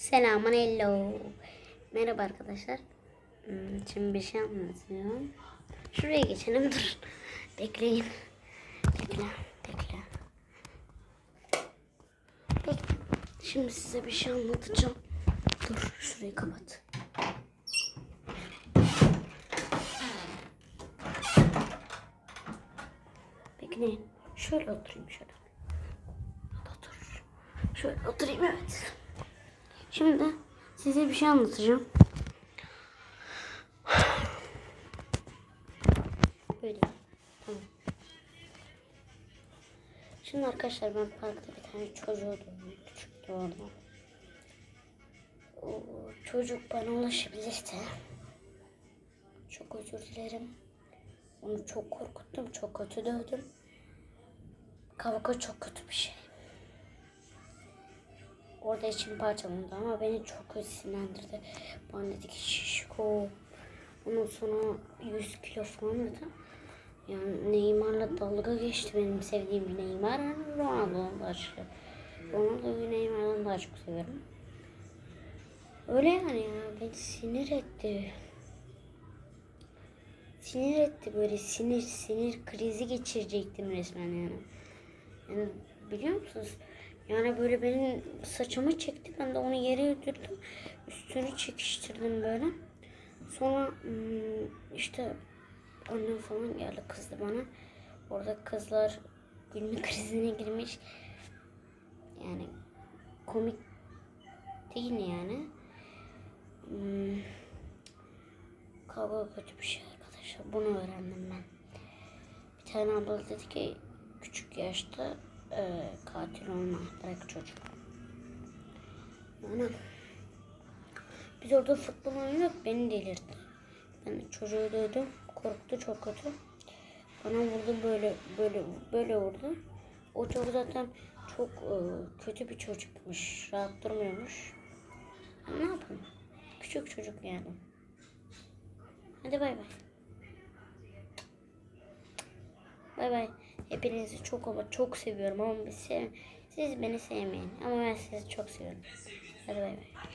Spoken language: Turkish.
Selamun hello. Merhaba arkadaşlar. Hmm, Şimdi bir şey anlatıyorum. Şuraya geçelim dur. Bekleyin. Bekle. Bekle. Bekle. Şimdi size bir şey anlatacağım. Dur şurayı kapat. Bekleyin. Şöyle oturayım şöyle. Otur. Şöyle oturayım evet. Şimdi size bir şey anlatacağım. Böyle. Tamam. Şimdi arkadaşlar ben parkta bir tane çocuğu. Küçüktü orada. O çocuk bana ulaşabilirdi. Çok özür dilerim. Onu çok korkuttum. Çok kötü dövdüm. Kavga çok kötü bir şey. Orada içim parçalandı ama beni çok kötü sinirlendirdi. Bana dedi ki şişko. Ondan sonra 100 kilo falan dedi. Yani Neymar'la dalga geçti benim sevdiğim Neymar. Ronaldo'dan daha çok. Ronaldo'yu Neymar'dan daha çok severim. Öyle yani ya beni sinir etti. Sinir etti böyle sinir sinir krizi geçirecektim resmen yani. Yani biliyor musunuz? Yani böyle benim saçımı çekti. Ben de onu yere götürdüm. Üstünü çekiştirdim böyle. Sonra hmm, işte annem falan geldi kızdı bana. Orada kızlar gülme krizine girmiş. Yani komik değil yani. Hmm, kavga kötü bir şey arkadaşlar. Bunu öğrendim ben. Bir tane abla dedi ki küçük yaşta e, katil olma bırak çocuk. Yani biz orada futbol oynuyorduk beni delirtti. Ben çocuğu dövdüm. Korktu çok kötü. Bana vurdu böyle böyle böyle vurdu. O çocuk zaten çok e, kötü bir çocukmuş. Rahat durmuyormuş. Ama ne yapalım? Küçük çocuk yani. Hadi bay bay. Bay bay. Hepinizi çok ama çok seviyorum ama sev- siz beni sevmeyin. Ama ben sizi çok seviyorum. Hadi bay bay.